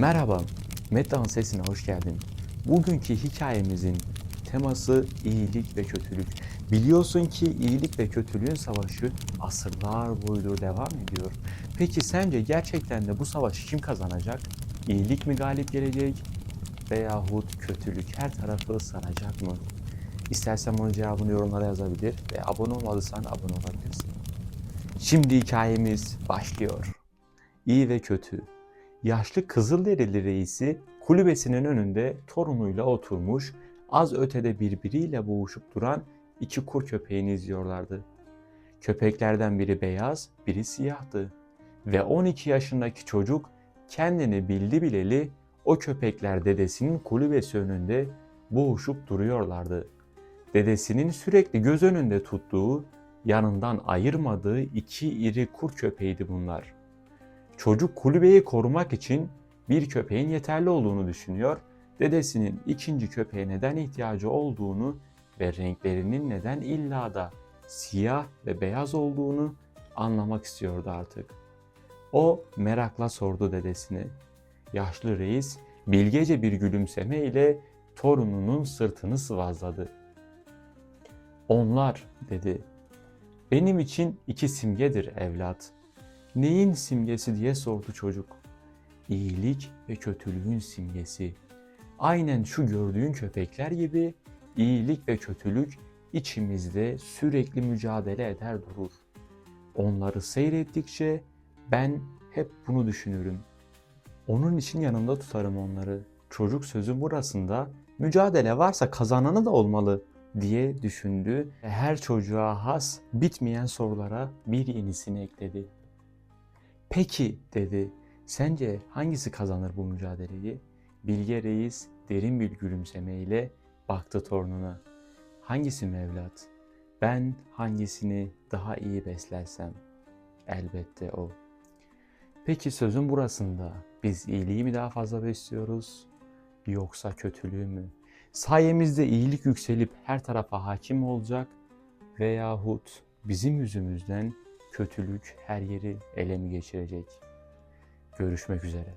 Merhaba, Medda'nın sesine hoş geldin. Bugünkü hikayemizin teması iyilik ve kötülük. Biliyorsun ki iyilik ve kötülüğün savaşı asırlar boyunca devam ediyor. Peki sence gerçekten de bu savaşı kim kazanacak? İyilik mi galip gelecek veyahut kötülük her tarafı saracak mı? İstersen bunun cevabını yorumlara yazabilir ve abone olmadıysan abone olabilirsin. Şimdi hikayemiz başlıyor. İyi ve kötü. Yaşlı Kızılderili reisi kulübesinin önünde torunuyla oturmuş, az ötede birbiriyle boğuşup duran iki kur köpeğini izliyorlardı. Köpeklerden biri beyaz, biri siyahtı. Ve 12 yaşındaki çocuk kendini bildi bileli o köpekler dedesinin kulübesi önünde boğuşup duruyorlardı. Dedesinin sürekli göz önünde tuttuğu, yanından ayırmadığı iki iri kur köpeğiydi bunlar. Çocuk kulübeyi korumak için bir köpeğin yeterli olduğunu düşünüyor, dedesinin ikinci köpeğe neden ihtiyacı olduğunu ve renklerinin neden illa da siyah ve beyaz olduğunu anlamak istiyordu artık. O merakla sordu dedesine. Yaşlı reis bilgece bir gülümseme ile torununun sırtını sıvazladı. Onlar dedi. Benim için iki simgedir evlat. Neyin simgesi diye sordu çocuk. İyilik ve kötülüğün simgesi. Aynen şu gördüğün köpekler gibi iyilik ve kötülük içimizde sürekli mücadele eder durur. Onları seyrettikçe ben hep bunu düşünürüm. Onun için yanımda tutarım onları. Çocuk sözü burasında mücadele varsa kazananı da olmalı diye düşündü ve her çocuğa has bitmeyen sorulara bir yenisini ekledi. Peki dedi. Sence hangisi kazanır bu mücadeleyi? Bilge Reis derin bir gülümsemeyle baktı torununa. Hangisi Mevlat? Ben hangisini daha iyi beslersem elbette o. Peki sözün burasında biz iyiliği mi daha fazla besliyoruz yoksa kötülüğü mü? Sayemizde iyilik yükselip her tarafa hakim olacak veyahut bizim yüzümüzden kötülük her yeri ele mi geçirecek? Görüşmek üzere.